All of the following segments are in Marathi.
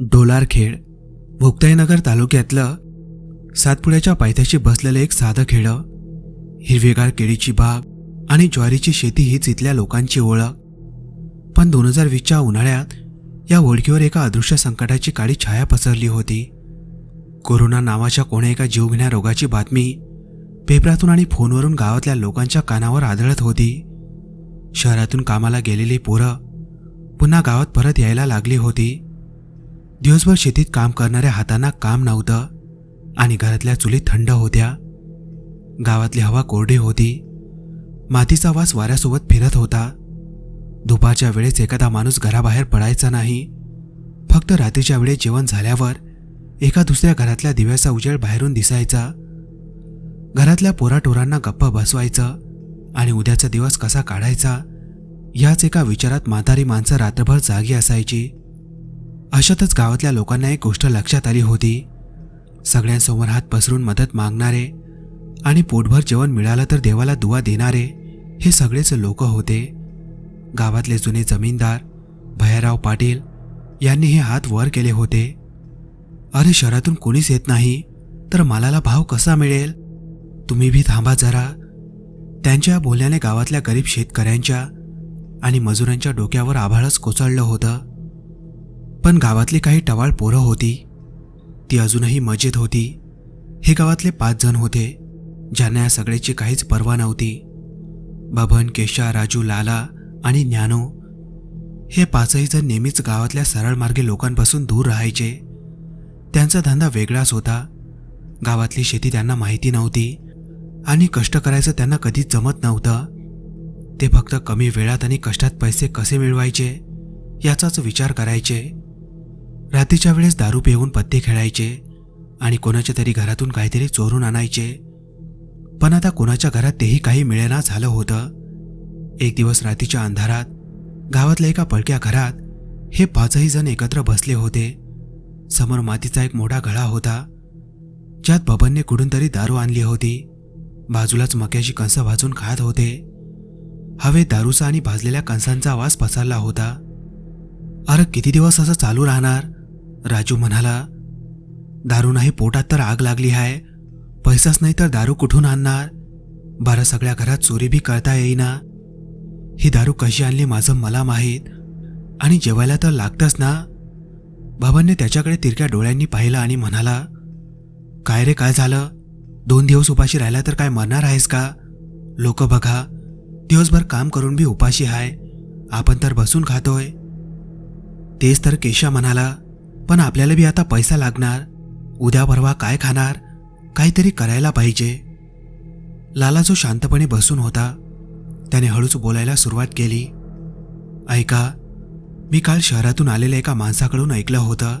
डोलारखेड मुक्ताईनगर तालुक्यातलं सातपुड्याच्या पायथ्याशी बसलेलं एक साधं खेडं. हिरवेगार केळीची बाग आणि ज्वारीची शेती हीच इथल्या लोकांची ओळख. पण दोन हजार वीसच्या उन्हाळ्यात या ओळखीवर एका अदृश्य संकटाची काळी छाया पसरली होती. कोरोना नावाच्या कोण्या एका जीवघेण्या रोगाची बातमी पेपरातून आणि फोनवरून गावातल्या लोकांच्या कानावर आदळत होती. शहरातून कामाला गेलेली पोरं पुन्हा गावात परत यायला लागली होती. दिवसभर शेतीत काम करणाऱ्या हातांना काम नव्हतं आणि घरातल्या चुली थंड होत्या. गावातली हवा कोरडी होती. मातीचा वास वाऱ्यासोबत फिरत होता. दुपारच्या वेळेस एखादा माणूस घराबाहेर पडायचा नाही. फक्त रात्रीच्या वेळेस जेवण झाल्यावर एका दुसऱ्या घरातल्या दिव्याचा उजेड बाहेरून दिसायचा. घरातल्या पोराटोरांना गप्प बसवायचं आणि उद्याचा दिवस कसा काढायचा याच एका विचारात म्हातारी माणसं रात्रभर जागी असायची. अशातच गावातल्या लोकांना एक गोष्ट लक्षात आली होती. सगळ्यांसमोर हात पसरून मदत मागणारे आणि पोटभर जेवण मिळालं तर देवाला दुवा देणारे हे सगळेच लोक होते. गावातले जुने जमीनदार भयाराव पाटील यांनी हे हात वर केले होते. अरे शहरातून कोणीच येत नाही तर मालाला भाव कसा मिळेल? तुम्ही भी थांबा जरा. त्यांच्या बोलण्याने गावातल्या गरीब शेतकऱ्यांच्या आणि मजुरांच्या डोक्यावर आभाळच कोसळलं होतं. पण गावातली काही टवाळ पोरं होती. ती अजूनही मजेत होती. हे गावातले पाच जण होते ज्यांना या सगळ्याची काहीच पर्वा नव्हती. बबन केशा राजू लाला आणि ज्ञानो. हे पाचही जण नेहमीच गावातल्या सरळ मार्गे लोकांपासून दूर राहायचे. त्यांचा धंदा वेगळाच होता. गावातली शेती त्यांना माहिती नव्हती आणि कष्ट करायचं त्यांना कधीच जमत नव्हतं. ते फक्त कमी वेळात आणि कष्टात पैसे कसे मिळवायचे याचाच विचार करायचे. रात्रीच्या वेळेस दारू पिऊन पत्ते खेळायचे आणि कोणाच्या तरी घरातून काहीतरी चोरून आणायचे. पण आता कोणाच्या घरात तेही काही मिळेना झालं होतं. एक दिवस रात्रीच्या अंधारात गावातल्या एका पडक्या घरात हे पाचही जण एकत्र बसले होते. समोर मातीचा एक मोठा गळा होता. ज्यात बबनने कुठून तरी दारू आणली होती. बाजूलाच मक्याची कणसं भाजून खात होते. हवे दारूचा आणि भाजलेल्या कणसांचा आवाज पसरला होता. अरे किती दिवस असं चालू राहणार? राजू म्हणाला. दारू नाही पोटात तर आग लागली आहे. पैसाच नाही तर दारू कुठून आणणार? बरं सगळ्या घरात चोरी बी करता येईना. ही दारू कशी आणली माझं मला माहीत. आणि जेवायला तर लागतंच ना. बाबांनी त्याच्याकडे तिरक्या डोळ्यांनी पाहिलं आणि म्हणाला काय रे काय झालं? दोन दिवस उपाशी राहिला तर काय मरणार आहेस का? लोक बघा दिवसभर काम करून बी उपाशी आहे आपण तर बसून खातोय. तेच तर केशा म्हणाला पण आपल्याला बी आता पैसा लागणार उद्या परवा काय खाणार काहीतरी करायला पाहिजे. लाला जो शांतपणे बसून होता त्याने हळूच बोलायला सुरुवात केली ऐका मी काल शहरातून आलेल्या एका माणसाकडून ऐकलं होतं.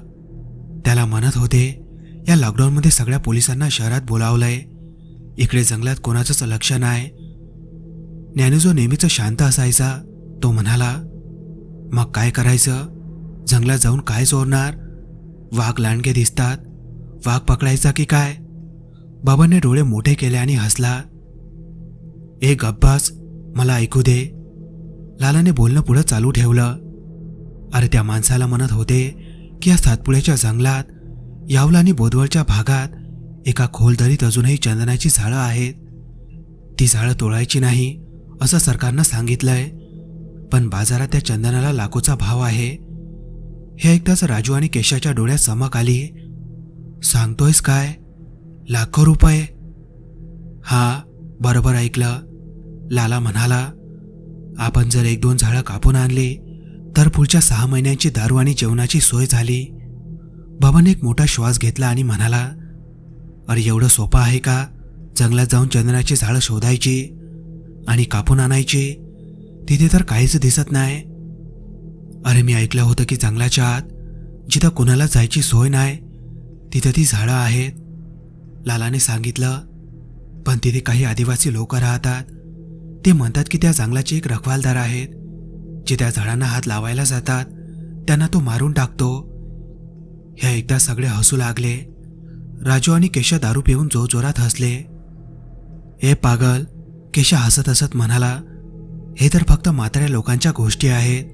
त्याला म्हणत होते या लॉकडाऊनमध्ये सगळ्या पोलिसांना शहरात बोलावलंय. इकडे जंगलात कोणाचंच लक्ष नाही. ज्ञानू जो नेहमीच शांत असायचा. तो म्हणाला मग काय करायचं? जंगलात जाऊन काय चोरणार? वाघ लांडगे दिसतात. वाघ पकडायचा की काय? बाबांनी डोळे मोठे केले आणि हसला. एक अब्बास मला ऐकू दे. लालाने बोलणं पुढं चालू ठेवलं. अरे त्या माणसाला म्हणत होते की या सातपुड्याच्या जंगलात यावला आणि बोदवळच्या भागात एका खोल दरीत अजूनही चंदनाची झाडं आहेत. ती झाडं तोडायची नाही असं सरकारनं सांगितलंय. पण बाजारात त्या चंदनाला लाखोचा भाव आहे. हे ऐकताच राजू आणि केशाच्या डोळ्यात चमक आली. सांगतोयस काय? लाखो रुपये? हा बरोबर ऐकलं. लाला म्हणाला आपण जर एक दोन झाडं कापून आणली तर पुढच्या सहा महिन्यांची दारू आणि जेवणाची सोय झाली. बाबाने एक मोठा श्वास घेतला आणि म्हणाला अरे एवढं सोपं आहे का? जंगलात जाऊन चंदनाची झाडं शोधायची आणि कापून आणायची? तिथे तर काहीच दिसत नाही. अरे मी ऐकलं होतं की जंगलाच्या आत जिथं कुणाला जायची सोय नाही तिथं ती झाडं आहेत. लालाने सांगितलं पण तिथे काही आदिवासी लोक राहतात. ते म्हणतात की त्या जंगलाचे एक रखवालदार आहेत. जे त्या झाडांना हात लावायला जातात त्यांना तो मारून टाकतो. हे एकदा सगळे हसू लागले. राजू आणि केशा दारू पिऊन जोरजोरात हसले. ए पागल केशा हसत हसत म्हणाला हे तर फक्त म्हाताऱ्या लोकांच्या गोष्टी आहेत.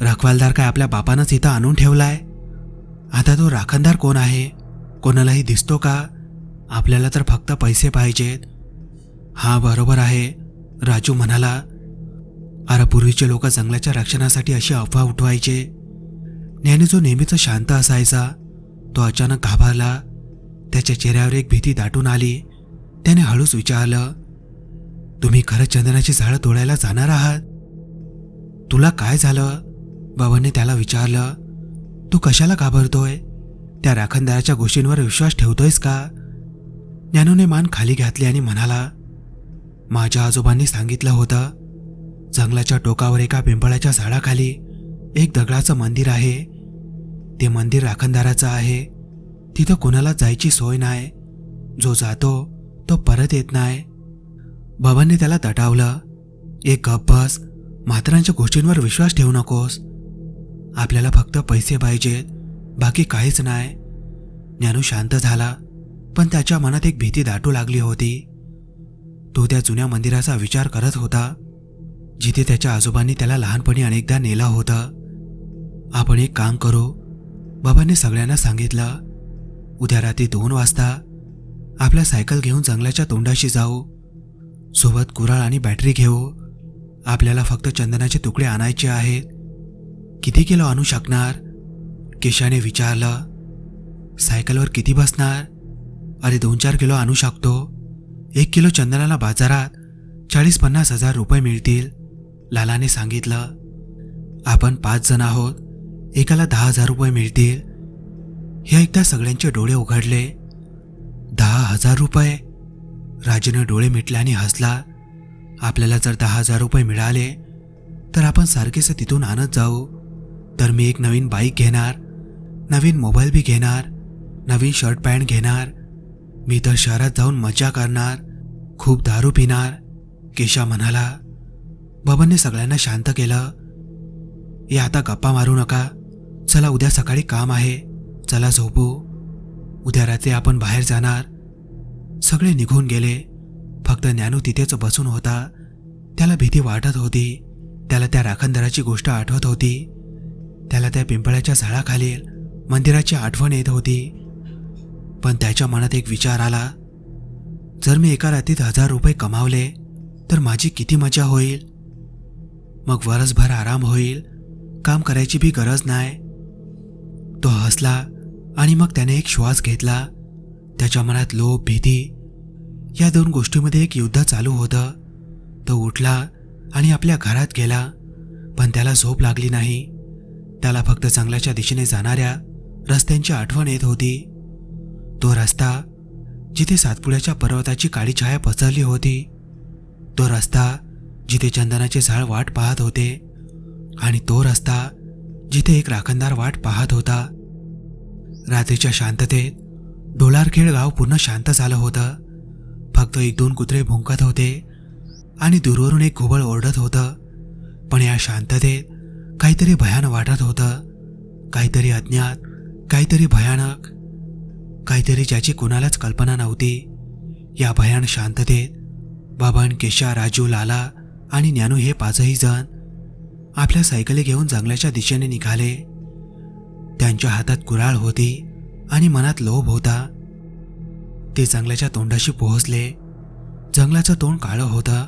रखवालदार काय आपल्या बापानंच इथं आणून ठेवलाय? आता तो राखणदार कोण आहे? कोणालाही दिसतो का? आपल्याला तर फक्त पैसे पाहिजेत. हा बरोबर आहे राजू म्हणाला. अरे पूर्वीचे लोक जंगलाच्या रक्षणासाठी अशी अफवा उठवायचे. ज्ञानी जो नेहमीचा शांत असायचा तो अचानक घाबरला. त्याच्या चेहऱ्यावर एक भीती दाटून आली. त्याने हळूच विचारलं तुम्ही खरंच चंदनाची झाडं तोडायला जाणार आहात? तुला काय झालं? बाबांनी त्याला विचारलं तू कशाला घाबरतोय? त्या राखणदाराच्या गोष्टींवर विश्वास ठेवतोयस का? ज्ञानूने मान खाली घातली आणि म्हणाला माझ्या आजोबांनी सांगितलं होतं जंगलाच्या टोकावर एका पिंपळाच्या झाडाखाली एक दगडाचं मंदिर आहे. ते मंदिर राखणदाराचं आहे. तिथं कोणाला जायची सोय नाही. जो जातो तो परत येत नाही. बाबांनी त्याला तटावलं एक गप बस. म्हातारांच्या गोष्टींवर विश्वास ठेवू नकोस. आपल्याला फक्त पैसे पाहिजेत. बाकी काहीच नाही. ज्ञानू शांत झाला पण त्याच्या मनात एक भीती दाटू लागली होती. तो त्या जुन्या मंदिराचा विचार करत होता. जिथे त्याच्या आजोबांनी त्याला लहानपणी अनेकदा नेलं होतं. आपण एक काम करू. बाबांनी सगळ्यांना सांगितलं. उद्या रात्री दोन वाजता आपल्या सायकल घेऊन जंगलाच्या तोंडाशी जाऊ. सोबत कुराळ आणि बॅटरी घेऊ. आपल्याला फक्त चंदनाचे तुकडे आणायचे आहेत. किती किलो आणू शकणार? केशाने विचारलं. सायकलवर किती बसणार? अरे दोन चार किलो आणू शकतो. एक किलो चंदनाला बाजारात चाळीस पन्नास हजार रुपये मिळतील. लालाने सांगितलं आपण पाच जण आहोत. एकाला दहा हजार रुपये मिळतील. हे ऐकता सगळ्यांचे डोळे उघडले. दहा हजार रुपये? राजूने डोळे मिटले आणि हसला. आपल्याला जर दहा हजार रुपये मिळाले तर आपण सारखेच तिथून आणत जाऊ. तर मी एक नवीन बाईक घेणार नवीन मोबाईल बी घेणार नवीन शर्ट पॅन्ट घेणार. मी तर शहरात जाऊन मजा करणार खूप दारू पिणार केशा म्हणाला. बाबांनी सगळ्यांना शांत केलं. हे आता गप्पा मारू नका. चला उद्या सकाळी काम आहे. चला झोपू. उद्या रात्री आपण बाहेर जाणार. सगळे निघून गेले. फक्त ज्ञानू तिथेच बसून होता. त्याला भीती वाटत होती. त्याला त्या राखणदाराची गोष्ट आठवत होती. त्याला त्या पिंपळाच्या झाडाखालील मंदिराची आठवण येत होती. पण त्याच्या मनात एक विचार आला. जर मी एका रात्रीत हजार रुपये कमावले तर माझी किती मजा होईल? मग वरसभर आराम होईल काम करायची बी गरज नाही. तो हसला आणि मग त्याने एक श्वास घेतला. त्याच्या मनात लोभ भीती या दोन गोष्टीमध्ये एक युद्ध चालू होतं. तो उठला आणि आपल्या घरात गेला पण त्याला झोप लागली नाही. त्याला फक्त चांगल्याच्या दिशेने जाणाऱ्या रस्त्यांची आठवण येत होती. तो रस्ता जिथे सातपुड्याच्या पर्वताची काळी छाया पसरली होती. तो रस्ता जिथे चंदनाचे झाड वाट पाहत होते आणि तो रस्ता जिथे एक राखणदार वाट पाहत होता. रात्रीच्या शांततेत डोलारखेड गाव पूर्ण शांत झालं होतं. फक्त एक दोन कुत्रे भुंकत होते आणि दूरवरून एक घुबळ ओरडत होतं. पण या शांततेत काहीतरी भयान वाटत होतं. काहीतरी अज्ञात काहीतरी भयानक काहीतरी ज्याची कुणालाच कल्पना नव्हती. या भयान शांततेत बाबन केशा राजू लाला आणि ज्ञानू हे पाचही जण आपल्या सायकली घेऊन जंगलाच्या दिशेने निघाले. त्यांच्या हातात कुराळ होती आणि मनात लोभ होता. ते जंगलाच्या तोंडाशी पोहोचले. जंगलाचं तोंड काळं होतं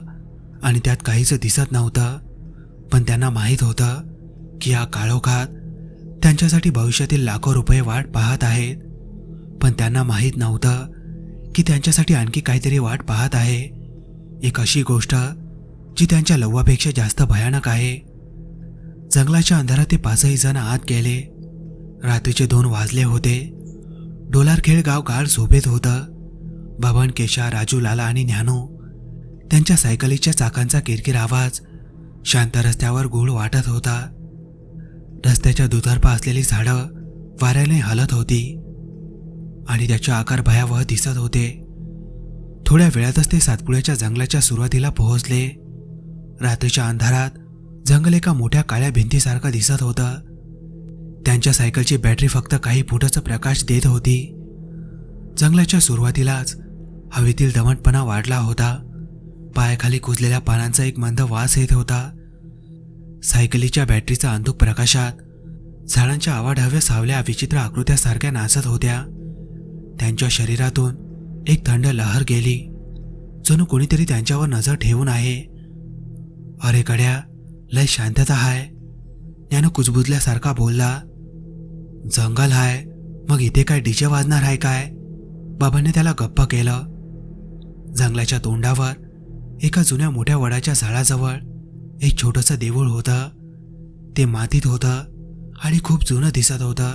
आणि त्यात काहीच दिसत नव्हतं. पण त्यांना माहीत होतं की या काळोखात त्यांच्यासाठी भविष्यातील लाखो रुपये वाट पाहत आहेत. पण त्यांना माहीत नव्हतं की त्यांच्यासाठी आणखी काहीतरी वाट पाहत आहे. एक अशी गोष्ट जी त्यांच्या लव्वापेक्षा जास्त भयानक आहे. जंगलाच्या अंधारात ते पाचही जण आत गेले. रात्रीचे दोन वाजले होते. डोलारखेळ गाव गाळ झोपेत होतं. बबन केशा राजू लाला आणि ज्ञानू त्यांच्या सायकलीच्या चाकांचा किरकिर आवाज शांत रस्त्यावर गुळ वाटत होता. रस्त्याच्या दुतर्फा असलेली झाडं वाऱ्याने हलत होती आणि त्याचे आकार भयावह दिसत होते. थोड्या वेळातच ते सातपुड्याच्या जंगलाच्या सुरुवातीला पोहोचले. रात्रीच्या अंधारात जंगल एका मोठ्या काळ्या भिंतीसारखं दिसत होतं. त्यांच्या सायकलची बॅटरी फक्त काही फुटाचा प्रकाश देत होती. जंगलाच्या सुरुवातीलाच हवेतील दमटपणा वाढला होता. पायाखाली कुजलेल्या पानांचा एक मंद वास येत होता. सायकलीच्या बॅटरीचा अंधुक प्रकाशात झाडांच्या आवाढव्य सावल्या विचित्र आकृत्यासारख्या नाचत होत्या. त्यांच्या शरीरातून एक थंड लहर गेली. जणू कोणीतरी त्यांच्यावर नजर ठेवून आहे. अरे कड्या लय शांतता हाय. यानं कुजबुजल्यासारखा बोलला जंगल हाय मग इथे काय डीजे वाजणार आहे काय? बाबांनी त्याला गप्प केलं. जंगलाच्या तोंडावर एका जुन्या मोठ्या वडाच्या झाडाजवळ एक छोटंसं देऊळ होतं. ते मातीत होतं आणि खूप जुनं दिसत होतं.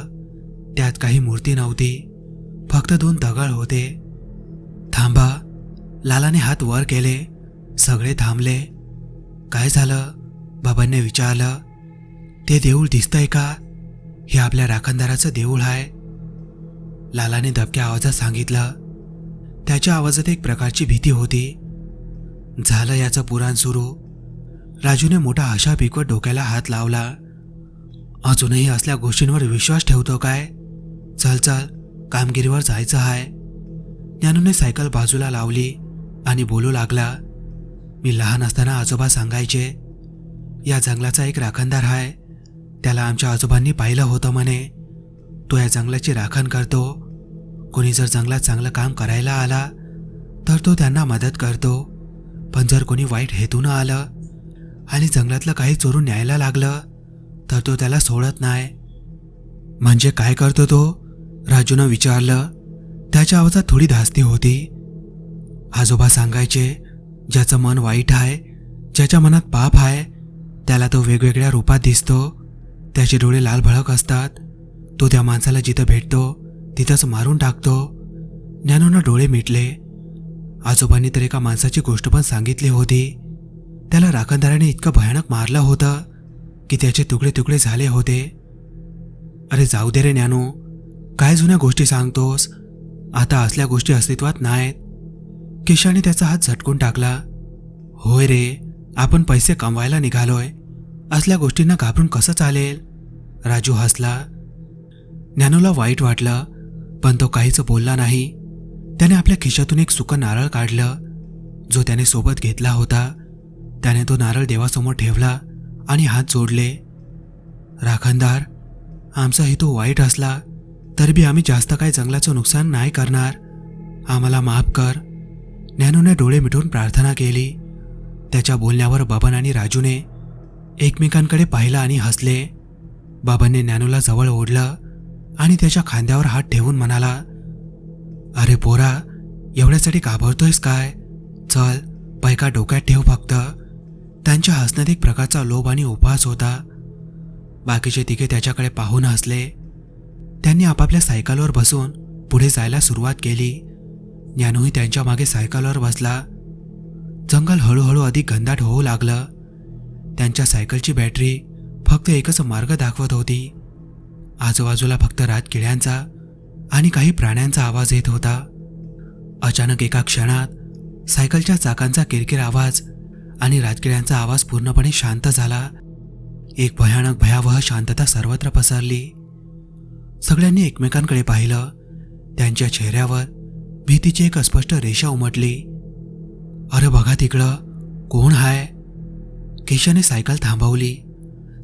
त्यात काही मूर्ती नव्हती फक्त दोन दगड होते. थांबा. लालाने हात वर केले सगळे थांबले. काय झालं? बाबांनी विचारलं ते देऊळ दिसतंय का? हे आपल्या राखणदाराचं देऊळ आहे. लालाने धबक्या आवाजात सांगितलं त्याच्या आवाजात एक प्रकारची भीती होती. झालं याचं पुराण सुरू. राजूने मोठा आशा पिकवत डोक्याला हात लावला. अजूनही असल्या गोष्टींवर विश्वास ठेवतो काय? चल चल कामगिरीवर जायचं आहे ज्ञानूने सायकल बाजूला लावली आणि बोलू लागला मी लहान असताना आजोबा सांगायचे या जंगलाचा एक राखणदार आहे त्याला आमच्या आजोबांनी पाहिलं होतं म्हणे. तो या जंगलाची राखण करतो. कोणी जर जंगलात चांगलं काम करायला आला तर तो त्यांना मदत करतो. पण जर कोणी वाईट हेतूनं आलं आणि जंगलातलं काही चोरून न्यायला लागलं तर तो त्याला सोडत नाही. म्हणजे काय करतो तो? राजूनं विचारलं. त्याच्या आवाजात थोडी धास्ती होती. आजोबा सांगायचे ज्याचं मन वाईट आहे ज्याच्या मनात पाप आहे त्याला तो वेगवेगळ्या रूपात दिसतो. त्याचे डोळे लाल भळक असतात. तो त्या माणसाला जिथं भेटतो तिथंच मारून टाकतो. ज्ञानोनं डोळे मिटले. आजोबांनी तर एका माणसाची गोष्ट पण सांगितली होती. त्याला राखणदाराने इतकं भयानक मारलं होतं की त्याचे तुकडे तुकडे झाले होते. अरे जाऊ दे रे ज्ञानू काय जुन्या गोष्टी सांगतोस? आता असल्या गोष्टी अस्तित्वात नाहीत. किशाने त्याचा हात झटकून टाकला. होय रे आपण पैसे कमवायला निघालोय. असल्या गोष्टींना घाबरून कसं चालेल? राजू हसला. ज्ञानूला वाईट वाटलं पण तो काहीच बोलला नाही. त्याने आपल्या खिशातून एक सुकं नारळ काढलं जो त्याने सोबत घेतला होता. त्याने तो नारळ देवासमोर ठेवला आणि हात जोडले. राखणदार आमचा हेतू वाईट असला तरी बी आम्ही जास्त काही जंगलाचं नुकसान नाही करणार. आम्हाला माफ कर. ज्ञानूने डोळे मिटून प्रार्थना केली. त्याच्या बोलण्यावर बबन आणि राजूने एकमेकांकडे पाहिलं आणि हसले. बाबांनी ज्ञानूला जवळ ओढलं आणि त्याच्या खांद्यावर हात ठेवून म्हणाला अरे पोरा एवढ्यासाठी घाबरतोयस काय? चल पैका डोक्यात ठेव फक्त. त्यांच्या हसण्यात एक प्रकारचा लोभ आणि उपहास होता. बाकीचे तिघे त्याच्याकडे पाहून हसले. त्यांनी आपापल्या सायकलवर बसून पुढे जायला सुरुवात केली. ज्ञानूही त्यांच्या मागे सायकलवर बसला. जंगल हळूहळू अधिक घनदाट होऊ लागलं. त्यांच्या सायकलची बॅटरी फक्त एकच मार्ग दाखवत होती. आजूबाजूला फक्त राजकिड्यांचा आणि काही प्राण्यांचा आवाज येत होता. अचानक एका क्षणात सायकलच्या चाकांचा किरकिर आवाज आणि राजकिड्यांचा आवाज पूर्णपणे शांत झाला. एक भयानक भयावह शांतता सर्वत्र पसरली. सगळ्यांनी एकमेकांकडे पाहिलं. त्यांच्या चेहऱ्यावर भीतीची एक अस्पष्ट रेषा उमटली. अरे बघा तिकडं कोण हाय? केशाने सायकल थांबवली.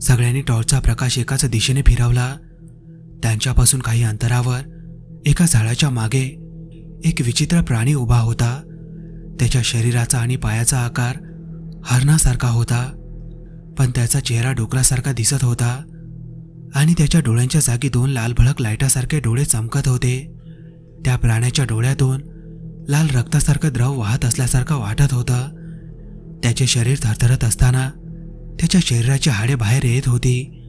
सगळ्यांनी टॉर्चचा प्रकाश एकाच दिशेने फिरवला. त्यांच्यापासून काही अंतरावर एका झाडाच्या मागे एक विचित्र प्राणी उभा होता. त्याच्या शरीराचा आणि पायाचा आकार हरणासारखा होता. पण त्याचा चेहरा डोकरासारखा दिसत होता. आणि त्याच्या डोळ्यांच्या जागी दोन लाल भळक लाईटासारखे डोळे चमकत होते. त्या प्राण्याच्या डोळ्यातून लाल रक्तासारखं द्रव वाहत असल्यासारखं वाटत होतं. त्याचे शरीर थरथरत असताना त्याच्या शरीराची हाडे बाहेर येत होती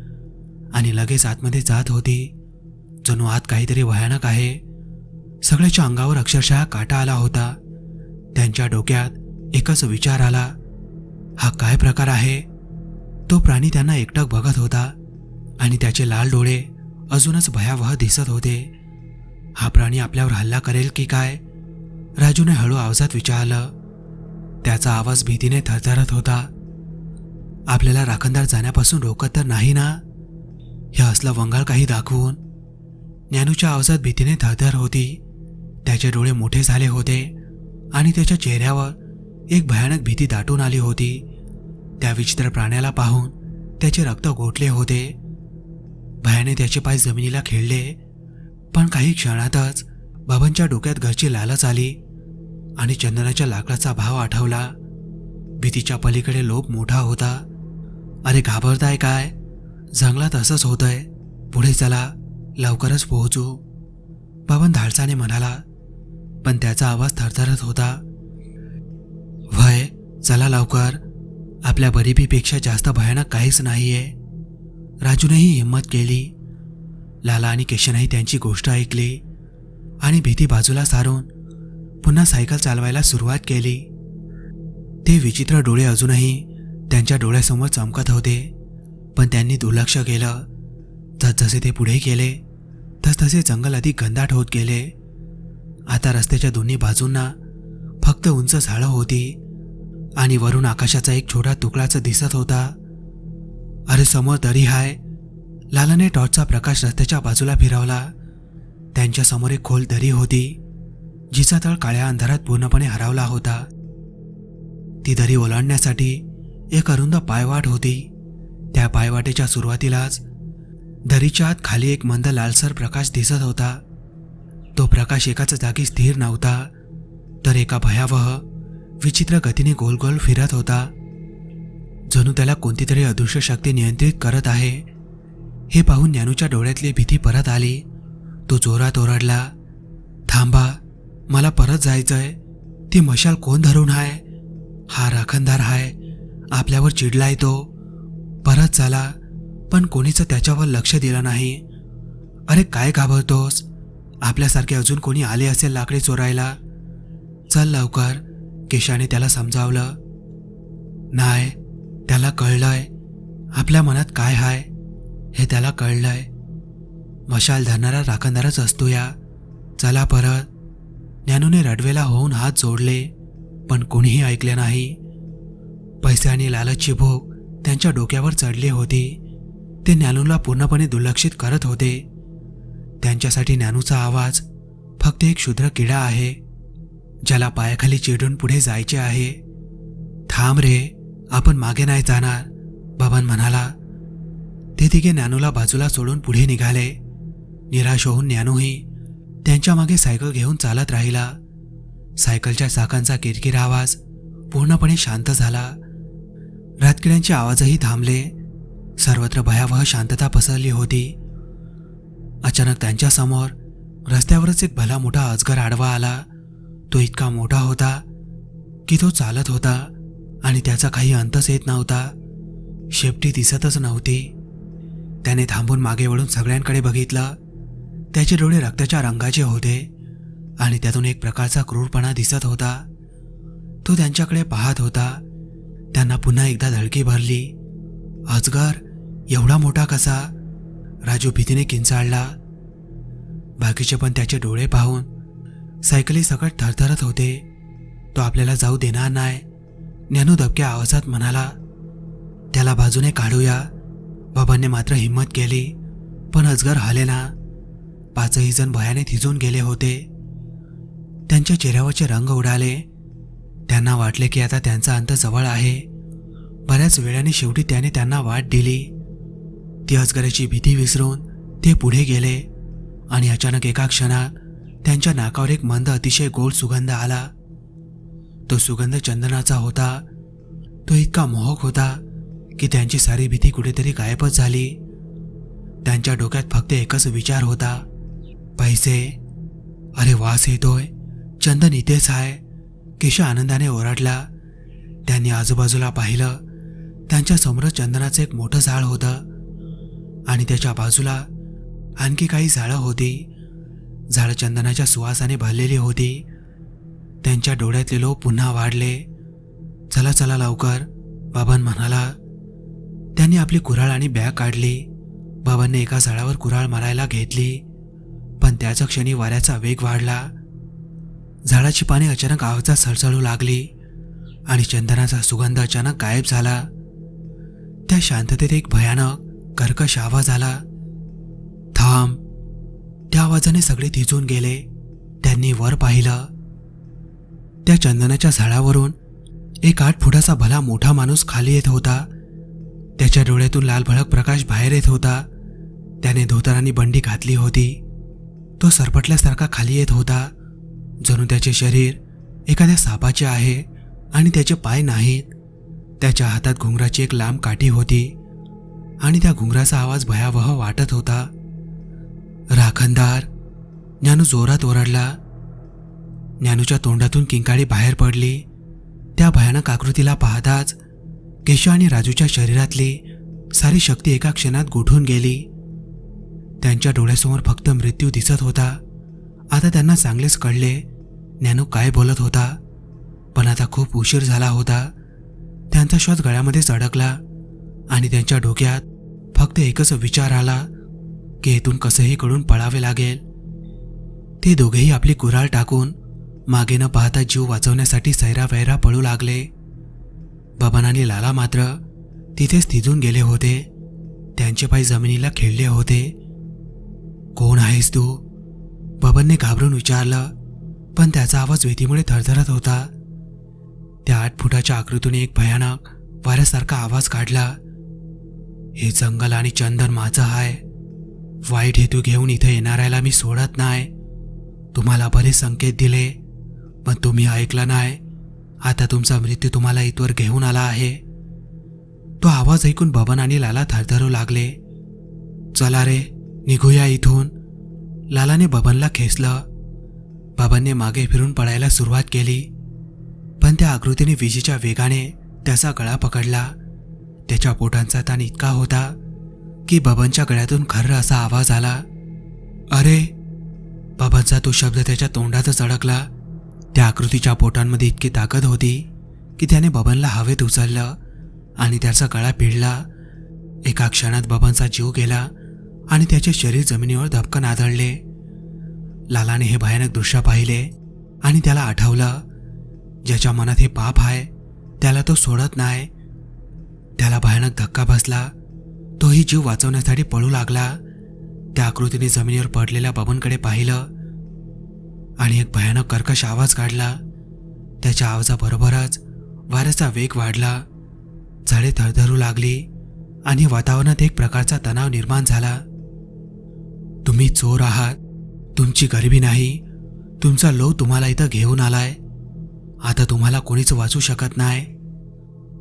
आणि लगेच आतमध्ये जात होती. जणू आत काहीतरी भयानक आहे. सगळ्याच्या अंगावर अक्षरशः काटा आला होता. त्यांच्या डोक्यात एकच विचार आला. हा काय प्रकार आहे? तो प्राणी त्यांना एकटक बघत होता आणि त्याचे लाल डोळे अजूनच भयावह दिसत होते. हा प्राणी आपल्यावर हल्ला करेल की काय? राजूने हळू आवाजात विचारलं. त्याचा आवाज भीतीने थरथरत होता. आपल्याला राखणदार जाण्यापासून रोकत तर नाही ना? हे असलं वंगाळ काही दाखवून. ज्ञानूच्या आवाजात भीतीने थरथर होती. त्याचे डोळे मोठे झाले होते आणि त्याच्या चेहऱ्यावर एक भयानक भीती दाटून आली होती. त्या विचित्र प्राण्याला पाहून त्याचे रक्त गोठले होते. भयाने त्याचे पाय जमिनीला खेळले. पण काही क्षणातच बाबांच्या डोक्यात घरची लालच आली आणि चंदनाच्या लाकडाचा भाव आठवला. भीतीच्या पलीकडे लोभ मोठा होता. अरे घाबरताय काय? जंगलात असंच होतंय. पुढे चला लवकरच पोहोचू. बाबन धाडसाने म्हणाला पण त्याचा आवाज थरथरत होता. वय चला लवकर. आपल्या गरिबीपेक्षा जास्त भयानक काहीच नाहीये. राजूनेही हिंमत केली. लाला आणि केशनही त्यांची गोष्ट ऐकली आणि भीती बाजूला सारून पुन्हा सायकल चालवायला सुरुवात केली. ते विचित्र डोळे अजूनही त्यांच्या डोळ्यासमोर चमकत होते पण त्यांनी दुर्लक्ष केलं. जसजसे ते पुढे गेले तसतसे जंगल अधिक गंदाट होत गेले. आता रस्त्याच्या दोन्ही बाजूंना फक्त उंच झाडं होती आणि वरून आकाशाचा एक छोटा तुकडाच दिसत होता. अरे समोर दरी हाय लालाने टॉर्चचा प्रकाश रस्त्याच्या बाजूला फिरवला. त्यांच्यासमोर एक खोल दरी होती जिचा तळ काळ्या अंधारात पूर्णपणे हरवला होता. ती दरी ओलांडण्यासाठी एक अरुंद पायवाट होती. त्या पायवाटेच्या सुरुवातीलाच दरीच्या आत खाली एक मंद लालसर प्रकाश दिसत होता. तो प्रकाश एकाच जागी स्थिर नव्हता तर एका भयावह विचित्र गतीने गोल गोल फिरत होता. जणू त्याला कोणती तरी अदृश्य शक्ती नियंत्रित करत आहे. हे पाहून ज्ञानूच्या डोळ्यातली भीती परत आली. तो जोरात ओरडला थांबा मला परत जायचंय. ती मशाल कोण धरून हाय? हा राखणदार हाय. आपल्यावर चिडलाय तो. परत चला पण कोणीच त्याच्यावर लक्ष दिलं नाही. अरे काय घाबरतोस? आपल्यासारखे अजून कोणी आले असेल लाकडे चोरायला? चल लवकर केशाने त्याला समजावलं. नाही त्याला कळलंय. आपल्या मनात काय हाय? हे त्याला कळलंय. मशाल धरणारा राखणदारच असतो या चला परत. ज्ञानूने रडवेला होऊन हात जोडले पण कोणीही ऐकले नाही. पैसे आणि लालची भूक त्यांच्या डोक्यावर चढली होती. ते ज्ञानूला पूर्णपणे दुर्लक्षित करत होते. त्यांच्यासाठी ज्ञानूचा आवाज फक्त एक क्षुद्र किडा आहे ज्याला पायाखाली चिडून पुढे जायचे आहे. थांब रे आपण मागे नाही जाणार बबन म्हणाला. ते तिघे ज्ञानूला बाजूला सोडून पुढे निघाले. निराश होऊन ज्ञानूही त्यांच्या मागे सायकल घेऊन चालत राहिला. सायकलच्या चाकांचा किरकिर आवाज पूर्णपणे शांत झाला. रातकिड्यांचे आवाजही थांबले. सर्वत्र भयावह शांतता पसरली होती. अचानक त्यांच्यासमोर रस्त्यावरच एक भला मोठा अजगर आडवा आला. तो इतका मोठा होता की तो चालत होता आणि त्याचा काही अंतच येत नव्हता. शेपटी दिसतच नव्हती. त्याने थांबून मागे वळून सगळ्यांकडे बघितलं. त्याचे डोळे रक्ताच्या रंगाचे होते आणि त्यातून एक प्रकारचा क्रूरपणा दिसत होता. तो त्यांच्याकडे पाहत होता. त्यांना पुन्हा एकदा धडकी भरली. अजगर एवढा मोठा कसा? राजू भीतीने किंचाळला. बाकीचे पण त्याचे डोळे पाहून सायकली सकट थरथरत होते. तो आपल्याला जाऊ देणार नाही. ज्ञानू दबक्या आवाजात म्हणाला त्याला बाजूने काढूया. बाबांनी मात्र हिंमत केली. पण अजगर हालेना पाचही जण भयाने थिजून गेले होते. त्यांच्या चेहऱ्यावरचे रंग उडाले. त्यांना वाटले की आता त्यांचा अंत जवळ आहे. बऱ्याच वेळाने शेवटी त्याने त्यांना वाट दिली. ती अजगराची भीती विसरून ते पुढे गेले आणि अचानक एका क्षणात त्यांच्या नाकावर एक मंद अतिशय गोड सुगंध आला. तो सुगंध चंदनाचा होता. तो इतका मोहक होता. की त्यांची सारी भीती कुठेतरी गायबच झाली. त्यांच्या डोक्यात फक्त एकच विचार होता. पैसे. अरे वास येतोय. चंदन इथेच आहे. केशा आनंदाने ओरडला. त्यांनी आजूबाजूला पाहिलं. त्यांच्यासमोर चंदनाचं एक मोठं झाड होतं. आणि त्याच्या बाजूला आणखी काही झाडं होती. झाडं चंदनाच्या सुवासाने भरलेली होती. त्यांच्या डोळ्यातले लोक पुन्हा वाढले. चला चला लवकर बाबान म्हणाला. त्यांनी आपली कुऱ्हाळ आणि बॅग काढली. बाबांनी एका झाडावर कुऱ्हाळ मारायला घेतली. पण त्याच क्षणी वाऱ्याचा वेग वाढला. झाडाची पाने अचानक आवाजात सळसळू लागली आणि चंदनाचा सुगंध अचानक गायब झाला. त्या शांततेत एक भयानक कर्कश आवाज आला. थांब. त्या आवाजाने सगळे थिजून गेले. त्यांनी वर पाहिलं. त्या चंदनाच्या झाडावरून एक आठ फुटाचा भला मोठा माणूस खाली येत होता. त्याच्या डोळ्यातून लालभळक प्रकाश बाहेर येत होता. त्याने धोतरांनी बंडी घातली होती. तो सरपटल्यासारखा खाली येत होता. जणू त्याचे शरीर एखाद्या सापाचे आहे आणि त्याचे पाय नाहीत. त्याच्या हातात घुंगराची एक लांब काठी होती आणि त्या घुंगराचा आवाज भयावह वाटत होता. राखणदार ज्ञानू जोरात ओरडला. ज्ञानूच्या तोंडातून किंकाळी बाहेर पडली. त्या भयानक आकृतीला पाहताच केशव आणि राजूच्या शरीरातली सारी शक्ती एका क्षणात गोठून गेली. त्यांच्या डोळ्यासमोर फक्त मृत्यू दिसत होता. आता त्यांना चांगलेच कळले ज्ञानू काय बोलत होता. पण आता खूप उशीर झाला होता. त्यांचा श्वास गळ्यामध्येच अडकला आणि त्यांच्या डोक्यात फक्त एकच विचार आला की इथून कसंही कडून पळावे लागेल. ते दोघेही आपली कुराळ टाकून मागे न पाहता जीव वाचवण्यासाठी सैरा वैरा पळू लागले. बबन आणि लाला मात्र तिथेच थिजून गेले होते. त्यांचे पाय जमिनीला खेळले होते. कोण आहेस तू? बबनने घाबरून विचारलं पण त्याचा आवाज भीतीमुळे थरथरत होता. त्या आठ फुटाच्या आकृतीने एक भयानक वाऱ्यासारखा आवाज काढला. हे जंगल आणि चंदन माझं आहे वाईट हेतू घेऊन इथं येणाऱ्याला मी सोडत नाही. तुम्हाला बरेच संकेत दिले पण तुम्ही ऐकलं नाही. आता तुमचा मृत्यू तुम्हाला इथवर घेऊन आला आहे. तो आवाज ऐकून बबन आणि लाला थरथरू लागले. चला रे निघूया इथून. लालाने बबनला खेचलं. बबनने मागे फिरून पळायला सुरुवात केली. पण त्या आकृतीने विजेच्या वेगाने त्याचा गळा पकडला. त्याच्या पोटांचा ताण इतका होता की बबनच्या गळ्यातून खर्र असा आवाज आला. अरे! बबनचा तो शब्द त्याच्या तोंडातच अडकला. त्या आकृतीच्या पोटांमध्ये इतकी ताकद होती की त्याने बबनला हवेत उचललं आणि त्याचा गळा पिळला. एका क्षणात बबनचा जीव गेला आणि त्याचे शरीर जमिनीवर धपकन आदळले. लालाने हे भयानक दृश्य पाहिले आणि त्याला आठवलं ज्याच्या मनात हे पाप आहे त्याला तो सोडत नाही. त्याला भयानक धक्का बसला. तोही जीव वाचवण्यासाठी पळू लागला. त्या आकृतीने जमिनीवर पडलेल्या बबनकडे पाहिलं. आणि एक भयानक कर्कश आवाज काढला. त्याच्या आवाजाबरोबरच वाऱ्याचा वेग वाढला. झाडे थरथरू लागली आणि वातावरणात एक प्रकारचा तणाव निर्माण झाला. तुम्ही चोर आहात. तुमची गरिबी नाही. तुमचा लोक तुम्हाला इथं घेऊन आलाय. आता तुम्हाला कोणीच वाचू शकत नाही.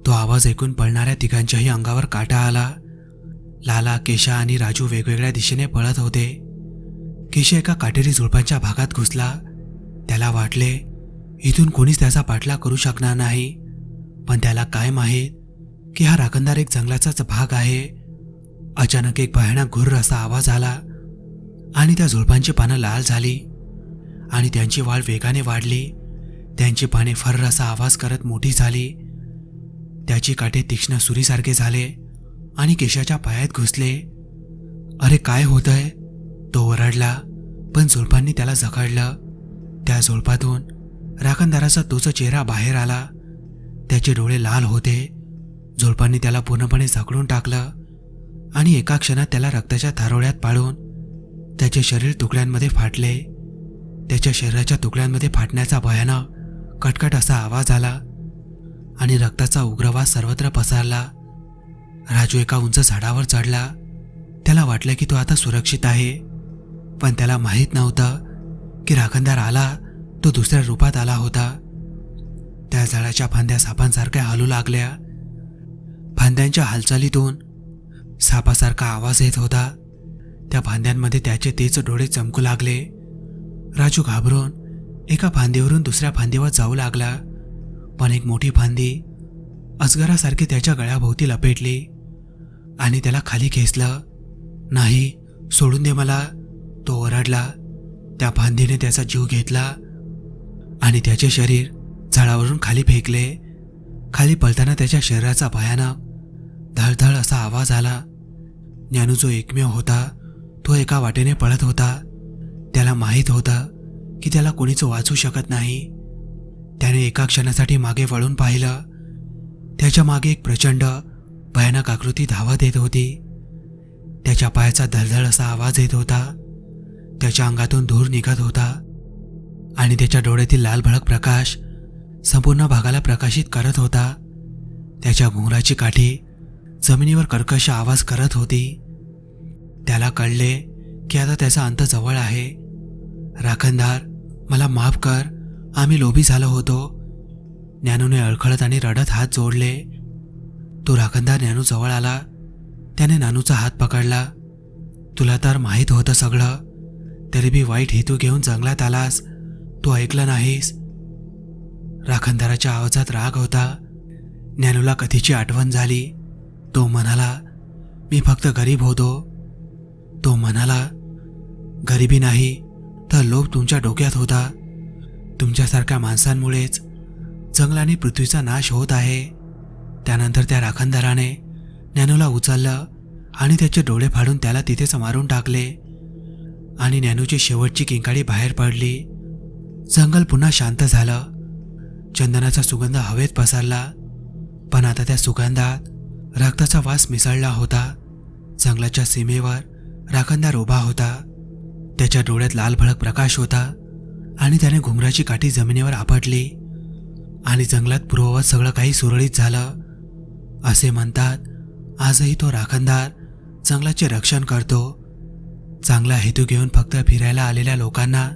तो आवाज ऐकून पळणाऱ्या तिघांच्याही अंगावर काटा आला. लाला केशा आणि राजू वेगवेगळ्या दिशेने पळत होते. केशा एका काटेरी झुडपांच्या भागात घुसला. त्याला वाटले इथून कोणीच त्याचा पाठलाग करू शकणार नाही. पण त्याला काय माहीत की हा राखणदार एक जंगलाचाच भाग आहे. अचानक एक भयानक घुर्र असा आवाज आला आणि त्या झुडपांची पानं लाल झाली आणि त्यांची वाढ वेगाने वाढली. त्यांची पाने फर्र असा आवाज करत मोठी झाली. त्याची काठे तीक्ष्ण सुरीसारखे झाले आणि केशाच्या पायात घुसले. अरे काय होतंय? तो ओरडला पण झुडपांनी त्याला जखडलं त्या झुडपातून राखणदाराचा तोच चेहरा बाहेर आला. त्याचे डोळे लाल होते. झुडपांनी त्याला पूर्णपणे झाकळून टाकलं आणि एका क्षणात त्याला रक्ताच्या थारोळ्यात पाडून त्याचे शरीर तुकड्यांमध्ये फाटले. त्याच्या शरीराच्या तुकड्यांमध्ये फाटण्याचा भयानक कटकट असा आवाज आला आणि रक्ताचा उग्रवास सर्वत्र पसरला. राजू एका उंच झाडावर चढला. त्याला वाटलं की तो आता सुरक्षित आहे पण त्याला माहीत नव्हतं की राखणदार आला तो दुसऱ्या रूपात आला होता. त्या झाडाच्या फांद्या सापांसारख्या हलू लागल्या. फांद्यांच्या हालचालीतून सापासारखा आवाज येत होता. त्या फांद्यांमध्ये त्याचे तेच डोळे चमकू लागले. राजू घाबरून एका फांदीवरून दुसऱ्या फांदीवर जाऊ लागला. पण एक मोठी फांदी अजगरासारखी त्याच्या गळ्याभोवती लपेटली आणि त्याला खाली खेचलं. नाही सोडून दे मला तो ओरडला. त्या फांदीने त्याचा जीव घेतला आणि त्याचे शरीर झाडावरून खाली फेकले. खाली पळताना त्याच्या शरीराचा भयानक धळधळ असा आवाज आला. ज्ञानू जो एकमेव होता तो एका वाटेने पळत होता. त्याला माहीत होतं की त्याला कोणीच वाचू शकत नाही. त्याने एका क्षणासाठी मागे वळून पाहिलं. त्याच्यामागे एक प्रचंड भयानक आकृती धावत येत होती. त्याच्या पायाचा धडधड असा आवाज येत होता. त्याच्या अंगातून धूर निघत होता. आणि त्याच्या डोळ्यातील लाल भडक प्रकाश संपूर्ण भागाला प्रकाशित करत होता. त्याच्या घुंगराची काठी जमिनीवर कर्कश आवाज करत होती. त्याला कळले की आता त्याचा अंत जवळ आहे. राखणदार मला माफ कर आम्ही लोभी झालो होतो. ज्ञानूने अडखळत आणि रडत हात जोडले. तो राखणदार ज्ञानू जवळ आला. त्याने नानूचा हात पकडला. तुला तर माहीत होतं सगळं. तरी बी वाईट हेतू घेऊन जंगलात आलास? तू ऐकलं नाहीस? राखणदाराच्या आवाजात राग होता. ज्ञानूला कधीची आठवण झाली. तो म्हणाला मी फक्त गरीब होतो. तो म्हणाला गरिबी नाही तर लोभ तुमच्या डोक्यात होता. तुमच्यासारख्या माणसांमुळेच जंगलाने पृथ्वीचा नाश होत आहे. त्यानंतर त्या राखणदाराने ज्ञानूला उचललं आणि त्याचे डोळे फाडून त्याला तिथेच मारून टाकले. आणि नॅनूची शेवटची किंकाळी बाहेर पडली. जंगल पुन्हा शांत झालं. चंदनाचा सुगंध हवेत पसरला. पण आता त्या सुगंधात रक्ताचा वास मिसळला होता. जंगलाच्या सीमेवर राखणदार उभा होता. त्याच्या डोळ्यात लाल भडक प्रकाश होता आणि त्याने घुंगराची काठी जमिनीवर आपटली. आणि जंगलात पूर्ववत सगळं काही सुरळीत झालं. असे म्हणतात आजही तो राखणदार जंगलाचे रक्षण करतो. चांगला हेतू घेऊन फक्त फिरायला आलेल्या लोकांना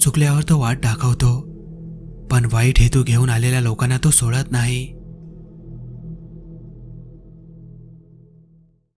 चुकल्यावर तो वाट दाखवतो. पण वाईट हेतू घेऊन आलेल्या लोकांना तो सोडत नाही.